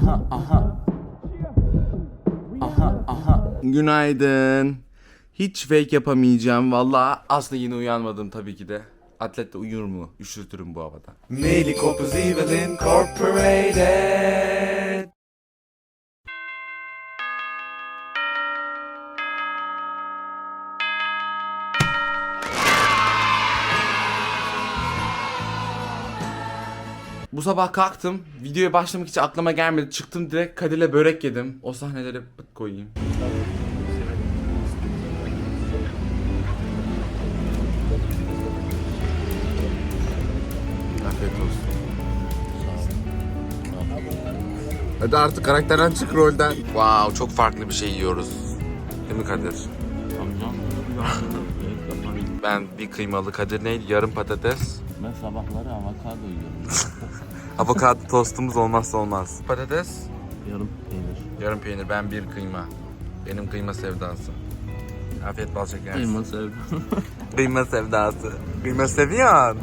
Aha aha. Aha aha. Günaydın. Hiç fake yapamayacağım. Vallahi aslında yine uyanmadım tabii ki de. Atlet de uyur mu? Üşütürüm bu havada. Melly Kopuz Evil Incorporated. Bu sabah kalktım. Videoya başlamak hiç aklıma gelmedi. Çıktım direkt Kadir'le börek yedim. O sahneleri pıt koyayım. Afiyet olsun. Hadi artık karakterden çık rolden. Wow çok farklı bir şey yiyoruz. Değil mi Kadir? Ben bir kıymalı Kadir neydi? Yarım patates. Ben sabahları avokado yiyorum. Avokado tostumuz olmazsa olmaz. Patates. Yarım peynir. Yarım peynir, ben bir kıyma. Benim kıyma sevdası. Afiyet bal şeker. Kıyma sevdim. Kıyma sevdası. Kıyma seviyorsun.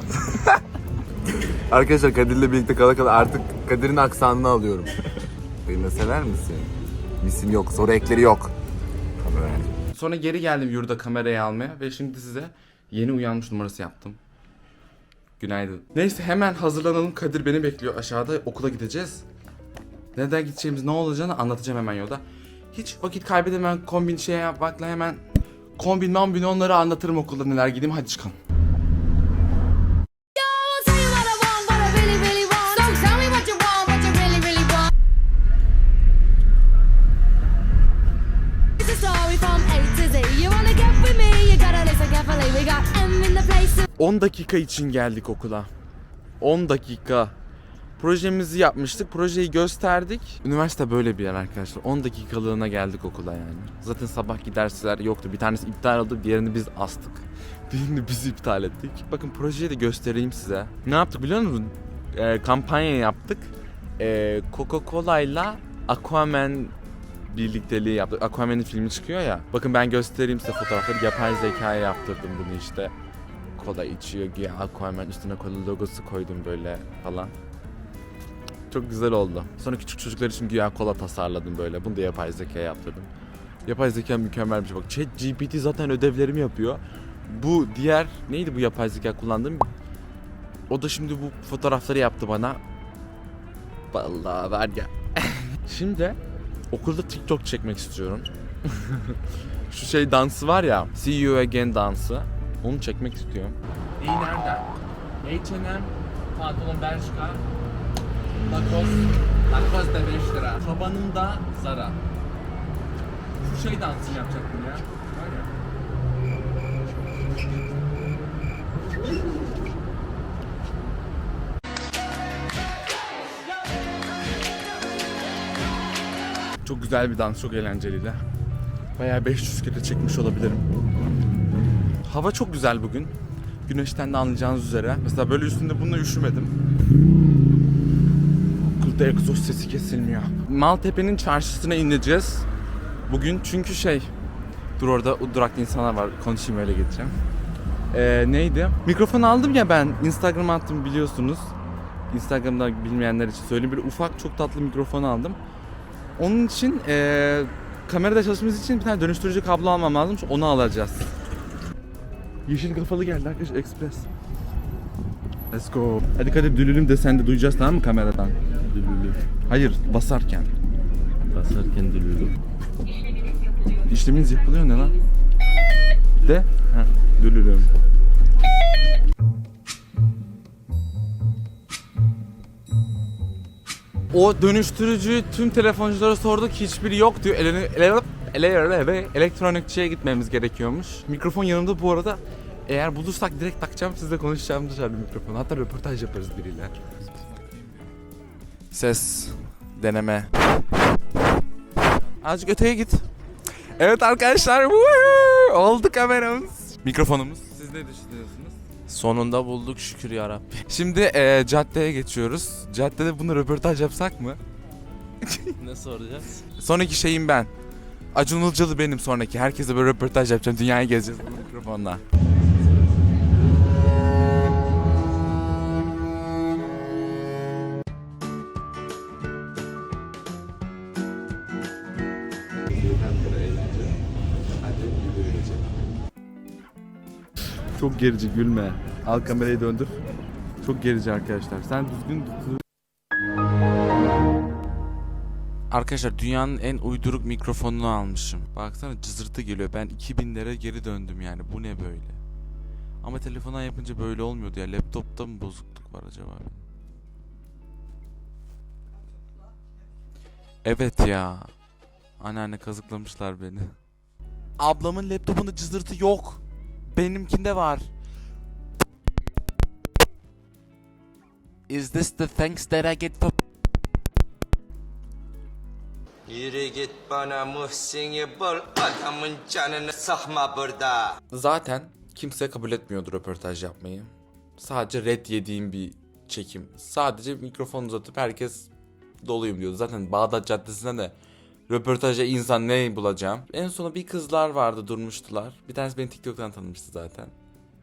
Arkadaşlar Kadir'le birlikte kala kala artık Kadir'in aksanını alıyorum. Kıyma sever misin? Misin yok, soru ekleri yok. Sonra geri geldim yurda kamerayı almaya ve şimdi size yeni uyanmış numarası yaptım. Günaydın. Neyse hemen hazırlanalım. Kadir beni bekliyor aşağıda. Okula gideceğiz. Neden gideceğimiz ne olacağını anlatacağım hemen yolda. Hiç vakit kaybedemem kombin şey yapmakla hemen kombin mambin onları anlatırım okulda neler gideyim hadi çıkalım. 10 dakika için geldik okula. 10 dakika. Projemizi yapmıştık. Projeyi gösterdik. Üniversite böyle bir yer arkadaşlar. 10 dakikalığına geldik okula yani. Zaten sabahki dersler yoktu. Bir tanesi iptal oldu. Diğerini biz astık. Diğerini biz iptal ettik. Bakın projeyi de göstereyim size. Ne yaptık biliyor musun? Ee, kampanya yaptık. Ee, Coca-Cola ile Aquaman birlikteliği yaptık. Aquaman'ın filmi çıkıyor ya. Bakın ben göstereyim size fotoğrafları. Yapay zekaya yaptırdım bunu işte kola içiyor güya Aquaman üstüne kola logosu koydum böyle falan. Çok güzel oldu. Sonra küçük çocuklar için güya kola tasarladım böyle. Bunu da yapay zeka yaptırdım. Yapay zeka mükemmel bir şey. Bak Chat GPT zaten ödevlerimi yapıyor. Bu diğer neydi bu yapay zeka kullandığım? O da şimdi bu fotoğrafları yaptı bana. Vallahi var ya. şimdi okulda TikTok çekmek istiyorum. Şu şey dansı var ya. See you again dansı. Onu çekmek istiyorum. İyi nereden? H&M, pantolon Bershka, Lacoste, Lacoste da 5 lira. Tabanım da Zara. Şu şey dansını yapacaktım ya. Var ya. Çok güzel bir dans, çok eğlenceliydi. Bayağı 500 kere çekmiş olabilirim. Hava çok güzel bugün. Güneşten de anlayacağınız üzere. Mesela böyle üstünde bununla üşümedim. Okulda egzoz sesi kesilmiyor. Maltepe'nin çarşısına ineceğiz. Bugün çünkü şey... Dur orada o durakta insanlar var. Konuşayım öyle geçeceğim. Ee, neydi? Mikrofon aldım ya ben. Instagram'a attım biliyorsunuz. Instagram'da bilmeyenler için söyleyeyim. Bir ufak çok tatlı mikrofon aldım. Onun için ee, kamerada çalışmamız için bir tane dönüştürücü kablo almam lazım. Onu alacağız. Yeşil kafalı geldi arkadaş Express. Let's go. Hadi Kadir dülülüm de sen de duyacağız tamam mı kameradan? Dülülü. Hayır basarken. Basarken dülülü. İşleminiz yapılıyor ne lan? De. Ha, dülülüm. O dönüştürücü tüm telefonculara sorduk hiçbiri yok diyor. Ele, ele, ele, ele, elektronikçiye gitmemiz gerekiyormuş. Mikrofon yanımda bu arada. Eğer bulursak direkt takacağım sizle konuşacağım dışarıda mikrofon. Hatta röportaj yaparız biriyle. Ses deneme. Azıcık öteye git. Evet arkadaşlar woohoo! oldu kameramız. Mikrofonumuz. Siz ne düşünüyorsunuz? Sonunda bulduk şükür yarabbi. Şimdi e, caddeye geçiyoruz. Caddede bunu röportaj yapsak mı? ne soracağız? Sonraki şeyim ben. Acun Ilıcalı benim sonraki. Herkese böyle röportaj yapacağım. Dünyayı gezeceğiz bu mikrofonla. Çok gerici gülme. Al kamerayı döndür. Çok gerici arkadaşlar. Sen düzgün Arkadaşlar dünyanın en uyduruk mikrofonunu almışım. Baksana cızırtı geliyor. Ben 2000'lere geri döndüm yani. Bu ne böyle? Ama telefona yapınca böyle olmuyordu ya. Laptopta mı bozukluk var acaba? Evet ya. Anneanne kazıklamışlar beni. Ablamın laptopunda cızırtı yok. Benimkinde var. Is this the thanks that I get for Yürü git bana muhsini bul Adamın canını sıkma burada Zaten kimse kabul etmiyordu röportaj yapmayı. Sadece red yediğim bir çekim. Sadece mikrofon uzatıp herkes doluyum diyordu. Zaten Bağdat Caddesi'nde de röportaja insan ne bulacağım. En sona bir kızlar vardı durmuştular. Bir tanesi beni TikTok'tan tanımıştı zaten.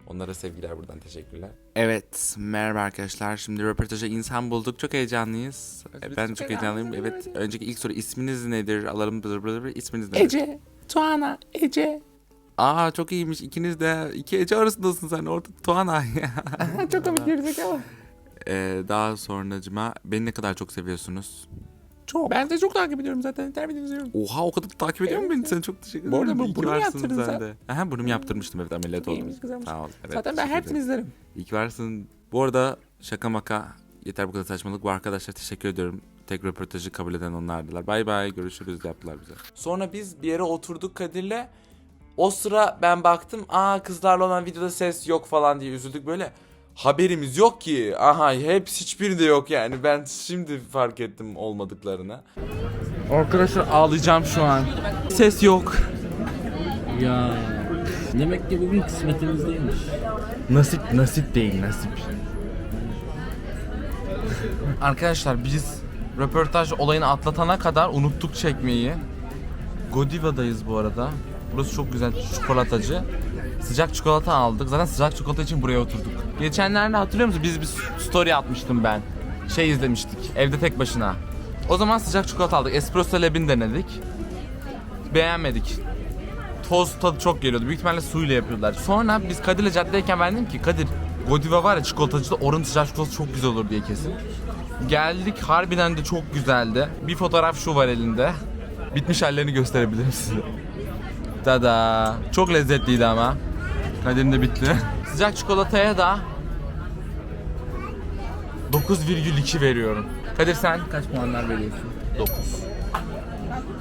Onlara sevgiler buradan teşekkürler. Evet merhaba arkadaşlar. Şimdi röportaja insan bulduk. Çok heyecanlıyız. ben çok heyecanlıyım. Evet önceki ilk soru isminiz nedir? Alalım bır bır. İsminiz nedir? Ece. Tuana. Ece. Aa çok iyiymiş. İkiniz de iki Ece arasındasın sen. Orada Tuana. çok komik gerizekalı. Ee, daha sonracıma beni ne kadar çok seviyorsunuz? Çok. Ben de çok takip ediyorum zaten. Terbiye ediyorum. Oha o kadar takip ediyor musun beni? Sen çok teşekkür ederim. Bu arada bu- bunu mu yaptırdın sen? de. Aha burnumu yaptırmıştım evet ameliyat oldum. İyiymiş, güzelmiş. Sağ ol. Evet, Zaten ben hepsini izlerim. İyi ki varsın. Bu arada şaka maka yeter bu kadar saçmalık. Bu arkadaşlar teşekkür ediyorum. Tek röportajı kabul eden onlardılar. Bay bay görüşürüz yaptılar bize. Sonra biz bir yere oturduk Kadir'le. O sıra ben baktım. Aa kızlarla olan videoda ses yok falan diye üzüldük böyle. Haberimiz yok ki. Aha hepsi hiçbiri de yok yani. Ben şimdi fark ettim olmadıklarını. Arkadaşlar ağlayacağım şu an. Ses yok. Ya. Demek ki bugün kısmetimiz değilmiş. Nasip nasip değil nasip. Arkadaşlar biz röportaj olayını atlatana kadar unuttuk çekmeyi. Godiva'dayız bu arada. Burası çok güzel çikolatacı. Sıcak çikolata aldık. Zaten sıcak çikolata için buraya oturduk. Geçenlerde hatırlıyor musun? Biz bir story atmıştım ben. Şey izlemiştik. Evde tek başına. O zaman sıcak çikolata aldık. Espresso Lab'ini denedik. Beğenmedik toz tadı çok geliyordu. Büyük ihtimalle suyla yapıyorlar. Sonra biz Kadir'le caddedeyken ben dedim ki Kadir Godiva var ya çikolatacıda oranın sıcak çikolatası çok güzel olur diye kesin. Geldik harbiden de çok güzeldi. Bir fotoğraf şu var elinde. Bitmiş hallerini gösterebilirim size. Tada. Çok lezzetliydi ama. Kadir'in de bitti. Sıcak çikolataya da 9,2 veriyorum. Kadir sen kaç puanlar veriyorsun? 9.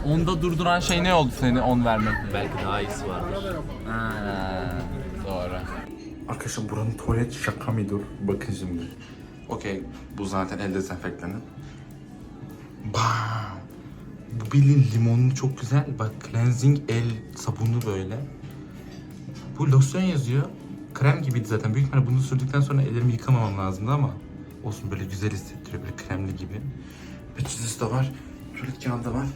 Onda durduran şey ne oldu seni 10 vermek? Belki daha iyisi vardır. Ha, doğru. Arkadaşlar buranın tuvalet şaka mı dur? Bakın şimdi. Okey, bu zaten el dezenfektanı. Bam! Bu bildiğin limonlu çok güzel. Bak cleansing el sabunu böyle. Bu losyon yazıyor. Krem gibiydi zaten. Büyük ihtimalle bunu sürdükten sonra ellerimi yıkamamam lazımdı ama olsun böyle güzel hissettiriyor böyle kremli gibi. Peçetesi de var. Tuvalet kağıdı da var.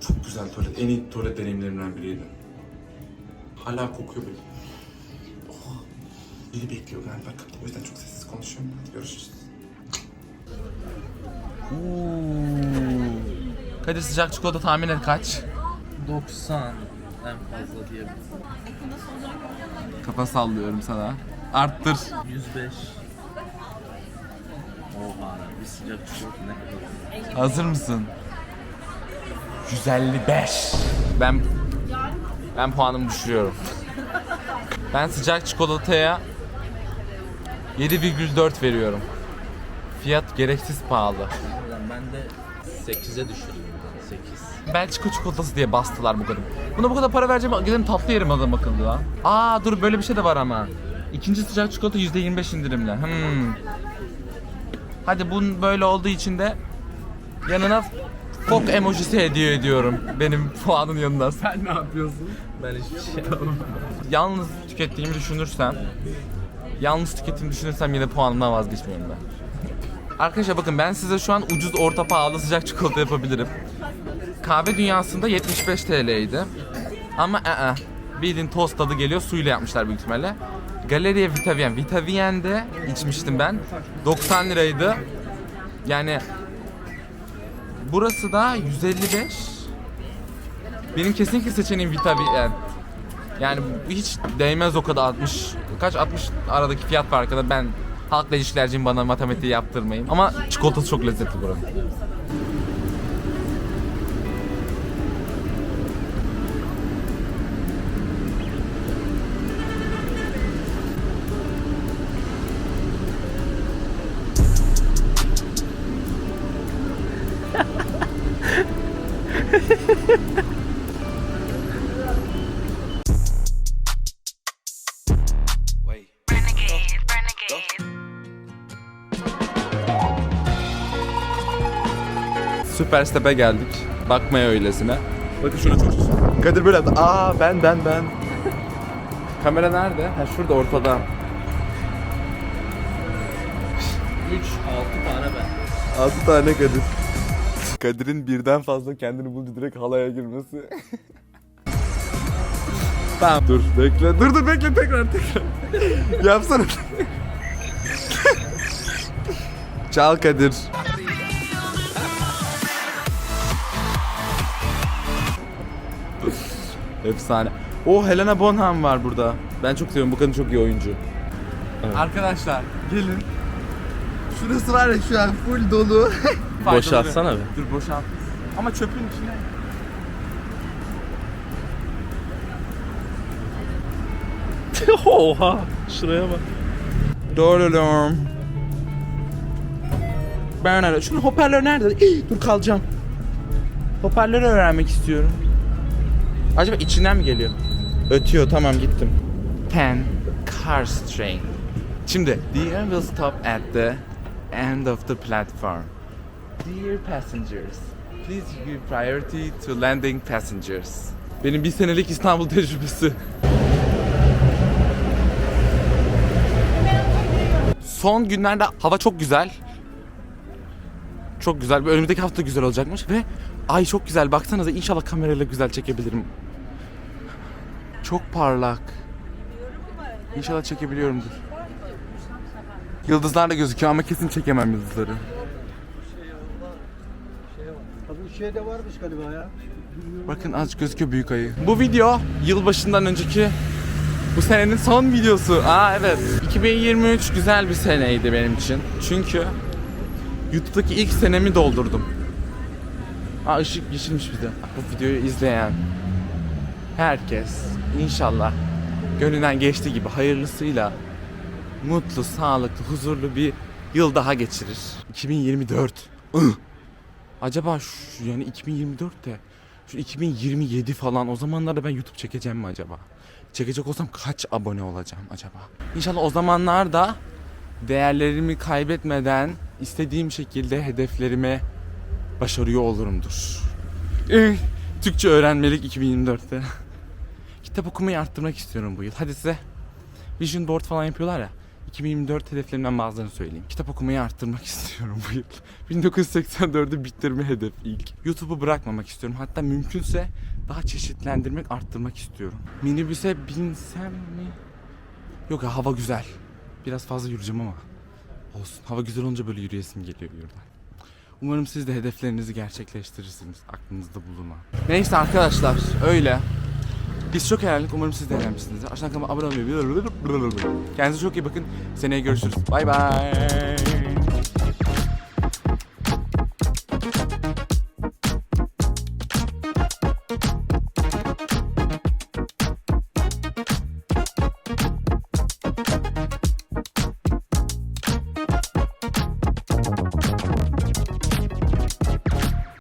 Çok güzel tuvalet. En iyi tuvalet deneyimlerimden biriydi. Hala kokuyor böyle. Oh. Biri bekliyor galiba kapıda. O yüzden çok sessiz konuşuyorum. Hadi görüşürüz. Kadir sıcak çikolata tahmin et kaç? 90 en fazla diyebilirim. Kafa sallıyorum sana. Arttır. 105. Oha bir sıcak çikolata ne kadar? Hazır mısın? 155. Ben ben puanımı düşürüyorum. Ben sıcak çikolataya 7,4 veriyorum. Fiyat gereksiz pahalı. Ben de 8'e düşürüyorum. 8. Belçika çikolatası diye bastılar bu kadar. Buna bu kadar para vereceğim. Gidelim tatlı yerim adam akıllı ya. Aa dur böyle bir şey de var ama. İkinci sıcak çikolata %25 indirimle. Hmm. Hadi bunun böyle olduğu için de yanına fok emojisi hediye ediyorum. Benim puanın yanında. Sen ne yapıyorsun? Ben hiçbir şey. Yalnız tükettiğimi düşünürsem Yalnız tükettiğimi düşünürsem yine puanımdan vazgeçmiyorum ben. Arkadaşlar bakın ben size şu an ucuz orta pahalı sıcak çikolata yapabilirim. Kahve dünyasında 75 TL'ydi. Ama ı bildiğin tost tadı geliyor suyla yapmışlar büyük ihtimalle. Galeriya Vitaviyen. Vitaviyen'de içmiştim ben. 90 liraydı. Yani Burası da 155. Benim kesinlikle seçeneğim Vita yani. Hiç değmez o kadar 60. Kaç 60 aradaki fiyat farkında ben halkla ilişkilerciyim bana matematiği yaptırmayın. Ama çikolatası çok lezzetli buranın. Süper Step'e geldik. Bakmaya öylesine. Bakın şurada çok Kadir böyle yaptı. Aa ben ben ben. Kamera nerede? Ha şurada ortada. 3, 6 tane ben. 6 tane Kadir. Kadir'in birden fazla kendini buldu direkt halaya girmesi. tamam dur bekle. Dur dur bekle tekrar tekrar. Yapsana. Çal Kadir. Efsane. O Helena Bonham var burada. Ben çok seviyorum. Bu kadın çok iyi oyuncu. Arkadaşlar gelin. Şurası var ya şu an full dolu. Boşaltsana bir. Dur boşalt. Ama çöpün içine. Oha. Şuraya bak. Doğru Ben öyle. Şunun hoparlör nerede? Dur kalacağım. Hoparlörü öğrenmek istiyorum. Acaba içinden mi geliyor? Ötüyor tamam gittim. Ten car train. Şimdi the air will stop at the end of the platform. Dear passengers, please give priority to landing passengers. Benim bir senelik İstanbul tecrübesi. Son günlerde hava çok güzel. Çok güzel. Önümüzdeki hafta güzel olacakmış ve ay çok güzel. Baksanıza inşallah kamerayla güzel çekebilirim. Çok parlak. İnşallah çekebiliyorumdur. Yıldızlar da gözüküyor ama kesin çekemem yıldızları. Bu şeyde varmış galiba ya. Bakın az gözüküyor büyük ayı. Bu video yılbaşından önceki bu senenin son videosu. Aa evet. 2023 güzel bir seneydi benim için. Çünkü YouTube'daki ilk senemi doldurdum. Aa ışık yeşilmiş bir de. Bu videoyu izleyen herkes inşallah gönlünden geçtiği gibi hayırlısıyla mutlu, sağlıklı, huzurlu bir yıl daha geçirir. 2024. Ih! Acaba şu yani 2024'te şu 2027 falan o zamanlarda ben YouTube çekeceğim mi acaba? Çekecek olsam kaç abone olacağım acaba? İnşallah o zamanlarda değerlerimi kaybetmeden istediğim şekilde hedeflerime başarıyor olurumdur. Türkçe öğrenmelik 2024'te. Kitap okumayı arttırmak istiyorum bu yıl. Hadi size vision board falan yapıyorlar ya. 2024 hedeflerimden bazılarını söyleyeyim. Kitap okumayı arttırmak istiyorum bu yıl. 1984'ü bitirme hedef ilk. YouTube'u bırakmamak istiyorum. Hatta mümkünse daha çeşitlendirmek, arttırmak istiyorum. Minibüse binsem mi? Yok ya hava güzel. Biraz fazla yürüyeceğim ama. Olsun. Hava güzel olunca böyle yürüyesim geliyor buradan. Umarım siz de hedeflerinizi gerçekleştirirsiniz. Aklınızda bulunan. Neyse arkadaşlar öyle. Biz çok eğlendik. Umarım siz de eğlenmişsinizdir. Aşağıdan kanalıma abone olmayı. Kendinize çok iyi bakın. Seneye görüşürüz. Bay bay.